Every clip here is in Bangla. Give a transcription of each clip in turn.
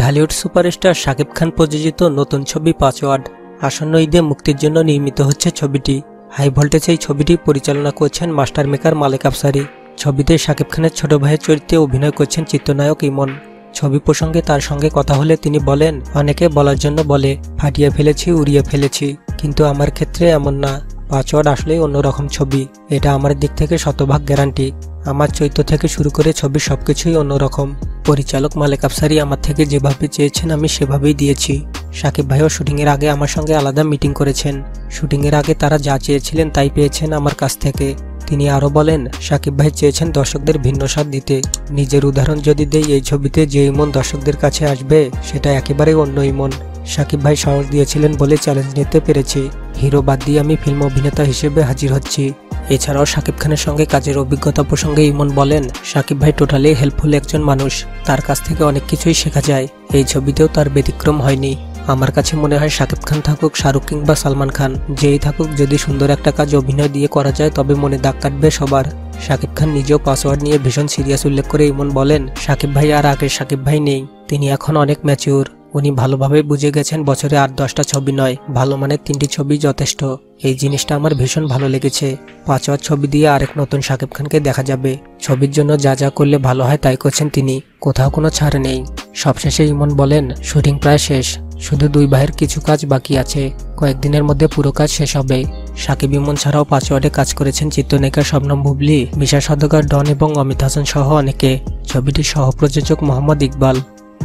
ঢালিউড সুপারস্টার শাকিব খান প্রযোজিত নতুন ছবি পাঁচওয়ার্ড আসন্ন ঈদে মুক্তির জন্য নির্মিত হচ্ছে ছবিটি। হাই ভোল্টেজ এই ছবিটি পরিচালনা করছেন মাস্টার মেকার মালেক আফসারি। ছবিতে শাকিব খানের ছোট ভাইয়ের চরিত্রে অভিনয় করছেন চিত্রনায়ক ইমন। ছবি প্রসঙ্গে তার সঙ্গে কথা হলে তিনি বলেন, অনেকে বলার জন্য বলে, ফাটিয়ে ফেলেছি, উড়িয়ে ফেলেছি, কিন্তু আমার ক্ষেত্রে এমন না। পাঁচওয়ার্ড আসলেই অন্যরকম ছবি। এটা আমার দিক থেকে শতভাগ গ্যারান্টি। আমার চরিত্র থেকে শুরু করে ছবির সবকিছুই অন্যরকম। পরিচালক মালেক আফসারি আমার থেকে যেভাবে চেয়েছেন, আমি সেভাবেই দিয়েছি। সাকিব ভাইও শুটিংয়ের আগে আমার সঙ্গে আলাদা মিটিং করেছেন। শুটিংয়ের আগে তারা যা চেয়েছিলেন তাই পেয়েছেন আমার কাছ থেকে। তিনি আরও বলেন, সাকিব ভাই চেয়েছেন দর্শকদের ভিন্ন স্বাদ দিতে। নিজের উদাহরণ যদি দেই, এই ছবিতে যে ইমন দর্শকদের কাছে আসবে, সেটা একেবারেই অন্য ইমন সাকিব ভাই সাহস দিয়েছিলেন বলে চ্যালেঞ্জ নিতে পেরেছি। হিরো বাদ দিয়ে আমি ফিল্ম অভিনেতা হিসেবে হাজির হচ্ছি। এছাড়াও শাকিব খানের সঙ্গে কাজের অভিজ্ঞতা প্রসঙ্গে ইমন বলেন শাকিব ভাই টোটালি হেল্পফুল একজন মানুষ। তার কাছ থেকে অনেক কিছুই শেখা যায়। এই ছবিতেও তার ব্যতিক্রম হয়নি। আমার কাছে মনে হয় শাকিব খান থাকুক, শাহরুখ কিংবা সালমান খান। যেই থাকুক, যদি সুন্দর একটা কাজ অভিনয় দিয়ে করা যায়, তবে মনে দাগ কাটবে সবার। শাকিব খান নিজেও পাসওয়ার্ড নিয়ে ভীষণ সিরিয়াস উল্লেখ করে ইমন বলেন শাকিব ভাই আর আগের শাকিব ভাই নেই, তিনি এখন অনেক ম্যাচিউর উনি ভালোভাবে বুঝে গেছেন বছরে আট, দশটা ছবি নয়, ভালো মানের তিনটি ছবি যথেষ্ট। এই জিনিসটা আমার ভীষণ ভালো লেগেছে। পাঁচওয়ার ছবি দিয়ে আরেক নতুন শাকিব খানকে দেখা যাবে। ছবির জন্য যা যা করলে ভালো হয় তাই করছেন তিনি, কোথাও কোনো ছাড় নেই। সবশেষে ইমন বলেন, শুটিং প্রায় শেষ। শুধু দুই ভাইয়ের কিছু কাজ বাকি আছে। কয়েকদিনের মধ্যে পুরো কাজ শেষ হবে। সাকিব ইমন ছাড়াও পাঁচওয়ার্ডে কাজ করেছেন চিত্রনায়িকা শবনম বুবলি, মিশা সদকার ডন এবং অমিত হাসান সহ অনেকে। ছবিটির সহ প্রযোজক মোহাম্মদ ইকবাল।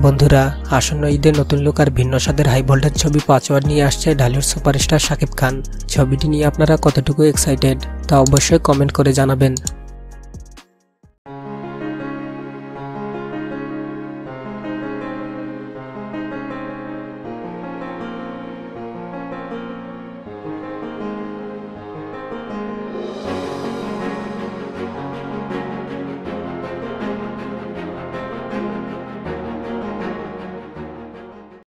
বন্ধুরা, আসন্ন ঈদে নতুন লোক আর ভিন্ন স্বাদের হাই ভোল্টেজ ছবি পাঁচওয়ার্ড নিয়ে আসছে ঢালিউড সুপারস্টার শাকিব খান। ছবিটি নিয়ে আপনারা কতটুকু এক্সাইটেড তা অবশ্যই কমেন্ট করে জানাবেন।